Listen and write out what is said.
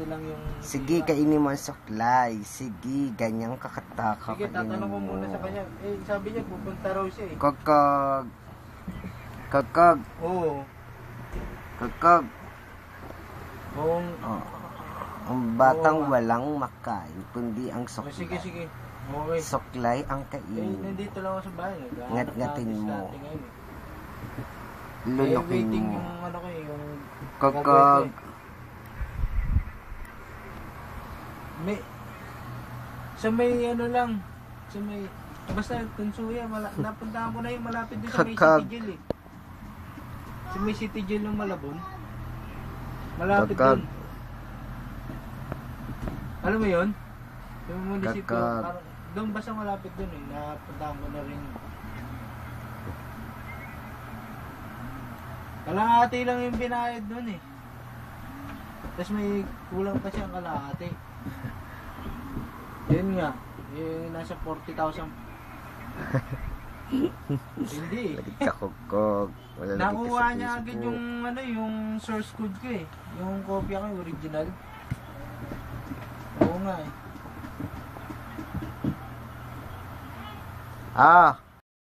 20 lang yung... Sige, kainin mo ang suklay. Sige, ganyang kakataka. Sige, tatanong ko muna sa kanya. Eh, sabi niya, pupunta raw siya eh. Kakag. Kakag. Oo. Kakag. Oo. Oh. Ang batang Oo walang makain, kundi ang Oh, sige, suklay. sige. Okay. Suklay ang Eh, kainin. nandito lang ako sa bahay. Ngat-ngatin mo. nag-diskarte ngayon eh. Eh, Lunukin waiting mo. yung ano ko eh, yung... Kakag. May... Sa may ano lang, sa may... Basta Tunsuya, mala, napuntahan ko na yung malapit doon sa may. City Jail eh. Sa may City Jail ng Malabon. Malapit Kakag. doon. Alam mo yun? Yung munisipyo, Kakag. parang, doon basta malapit doon eh, napuntahan ko na rin. Kalahati lang yung binayad doon eh. Tapos may kulang pa siyang kalahati. Yun nga, yung nasa 40,000. Hindi eh. Lagi kakugkog. Wala Nakuha niya agad yung ano, yung source code ko eh. Yung kopya ko, original. Oo nga eh. Ah,